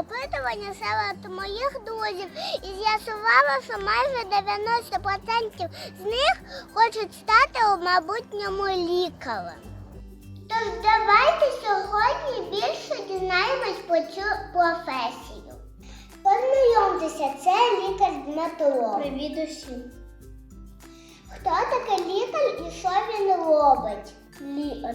опитування серед моїх друзів і з'ясувала, що майже 90% з них хочуть стати у майбутньому лікарем. Тож давайте сьогодні більше дізнаємось про цю професію. Познайомтеся, це лікар Дмитро. Привіт усім. Хто такий лікар і що він робить? Лікар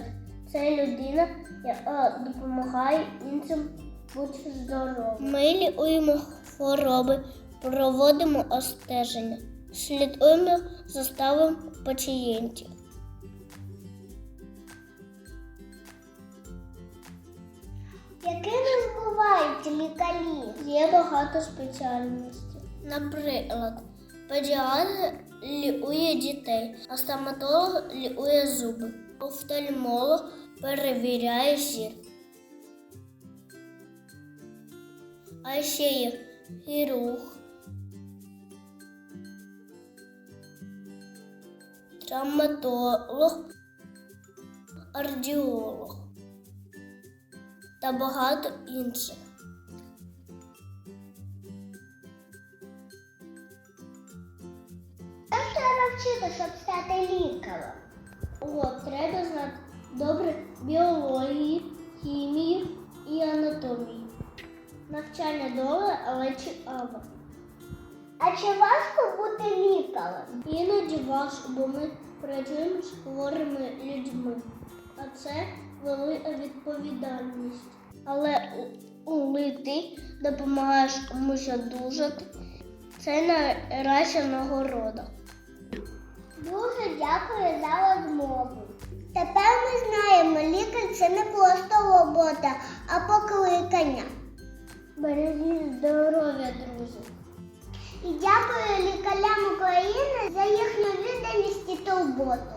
це людина, яка допомагає іншим бути здоровим. Ми лікуємо хвороби, проводимо обстеження, слідуємо за ставом пацієнтів. Якими бувають лікарі? Є багато спеціальностей. Наприклад, педіатр лікує дітей, а стоматолог лікує зуби, офтальмолог перевіряє зір. А ще є хірург, травматолог, кардіолог та багато інших. Вчити, щоб стати лікарем? О, треба знати добре біологію, хімію і анатомію. Навчання довге, але цікаво. А чи важко бути лікарем? Іноді важко, бо ми працюємо з хворими людьми. А це велика відповідальність. Але коли ти допомагаєш комусь одужати, це найкраща нагорода. Дуже дякую за розмову. Тепер ми знаємо, лікар це не просто робота, а покликання. Бережіть здоров'я, друзі. І дякую лікарям України за їхню відданість і турботу.